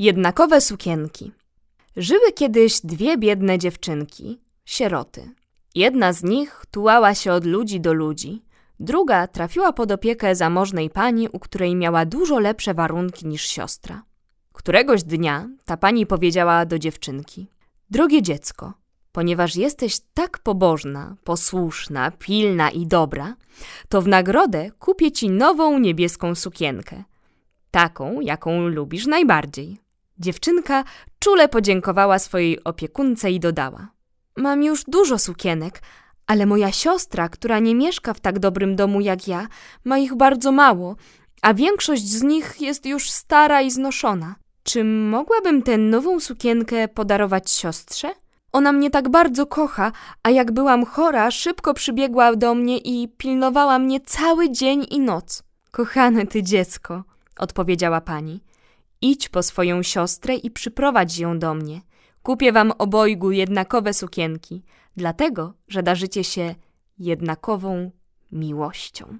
Jednakowe sukienki. Żyły kiedyś dwie biedne dziewczynki, sieroty. Jedna z nich tułała się od ludzi do ludzi, druga trafiła pod opiekę zamożnej pani, u której miała dużo lepsze warunki niż siostra. Któregoś dnia ta pani powiedziała do dziewczynki: Drogie dziecko, ponieważ jesteś tak pobożna, posłuszna, pilna i dobra, to w nagrodę kupię ci nową niebieską sukienkę. Taką, jaką lubisz najbardziej. Dziewczynka czule podziękowała swojej opiekunce i dodała: Mam już dużo sukienek, ale moja siostra, która nie mieszka w tak dobrym domu jak ja, ma ich bardzo mało, a większość z nich jest już stara i znoszona. Czy mogłabym tę nową sukienkę podarować siostrze? Ona mnie tak bardzo kocha, a jak byłam chora, szybko przybiegła do mnie i pilnowała mnie cały dzień i noc. Kochane ty dziecko, odpowiedziała pani. Idź po swoją siostrę i przyprowadź ją do mnie. Kupię wam obojgu jednakowe sukienki, dlatego, że darzycie się jednakową miłością.